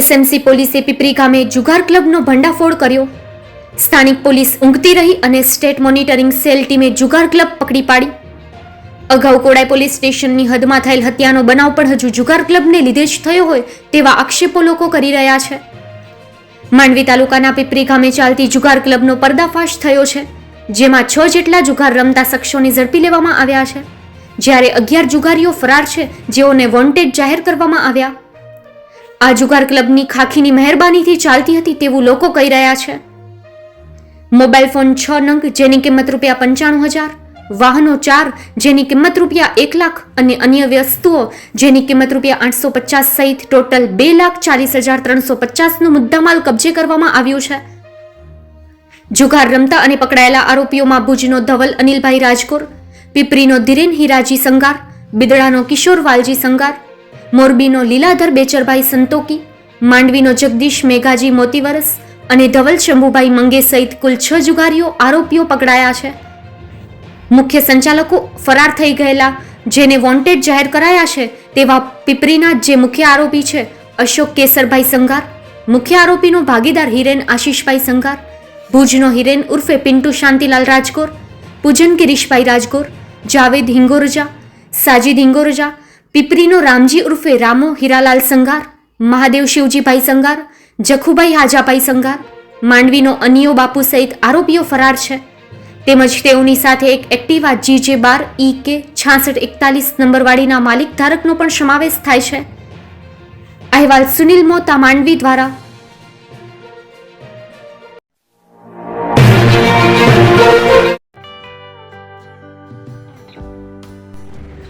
SMC પોલીસે પીપરી ગામે જુગાર ક્લબનો ભંડાફોડ કર્યો. સ્થાનિક પોલીસ ઊંઘતી રહી અને સ્ટેટ મોનિટરિંગ સેલ ટીમે જુગાર ક્લબ પકડી પાડી. અગાઉ કોડાઈ પોલીસ સ્ટેશનની હદમાં થયેલ હત્યાનો બનાવ પણ હજુ જુગાર ક્લબને લીધે જ થયો હોય તેવા આક્ષેપો લોકો કરી રહ્યા છે. માંડવી તાલુકાના પીપરી ગામે ચાલતી જુગાર ક્લબનો પર્દાફાશ થયો છે, જેમાં છ જેટલા જુગાર રમતા શખ્સોને ઝડપી લેવામાં આવ્યા છે. જ્યારે અગિયાર જુગારીઓ ફરાર છે, જેઓને વોન્ટેડ જાહેર કરવામાં આવ્યા. આ જુગાર ક્લબની ખાખીની મહેરબાનીથી ચાલતી હતી તેવું લોકો કહી રહ્યા છે. મોબાઈલ ફોન છ નંગ જેની કિંમત રૂપિયા પંચાણું હજાર, વાહનો ચાર જેની કિંમત રૂપિયા એક લાખ અને અન્ય વસ્તુઓ જેની કિંમત રૂપિયા આઠસો પચાસ સહિત ટોટલ બે લાખ ચાલીસ હજાર ત્રણસો પચાસનો મુદ્દામાલ કબજે કરવામાં આવ્યું છે. જુગાર રમતા અને પકડાયેલા આરોપીઓમાં ભુજનો ધવલ અનિલભાઈ રાજકોર, પીપરીનો ધીરેન હિરાજી સંગાર, બિદડાનો કિશોર વાલજી સંગાર મોરબીનો લીલાધર બેચરભાઈ સંતોકી, માંડવીનો જગદીશ મેઘાજી મોતીવરસ અને ધવલ શંભુભાઈ મંગે સહિત કુલ છ જુગારીઓ આરોપીઓ પકડાયા છે. મુખ્ય સંચાલકો ફરાર થઈ ગયેલા, જેને વોન્ટેડ જાહેર કરાયા છે તેવા પીપરીના જે મુખ્ય આરોપી છે અશોક કેસરભાઈ સંગાર, મુખ્ય આરોપીનો ભાગીદાર હિરેન આશીષભાઈ સંગાર, ભુજનો હિરેન ઉર્ફે પિન્ટુ શાંતિલાલ રાજગોર, પૂજન ગિરીશભાઈ રાજકોર જાવેદ હિંગોરજા, સાજીદ હિંગોરજા પીપરીનો રામજી ઉર્ફે રામો હીરાલાલ સંગાર, મહાદેવ શિવજીભાઈ સંગાર, જખુભાઈ હાજાભાઈ સંગાર, માંડવીનો અનિયો બાપુ સહિત આરોપીઓ ફરાર છે. તેમજ તેઓની સાથે એક એક્ટિવા જી જે બાર ઈ કે છાસઠ એકતાલીસ નંબરવાળીના માલિક ધારકનો પણ સમાવેશ થાય છે. અહેવાલ સુનિલ મોતા, માંડવી દ્વારા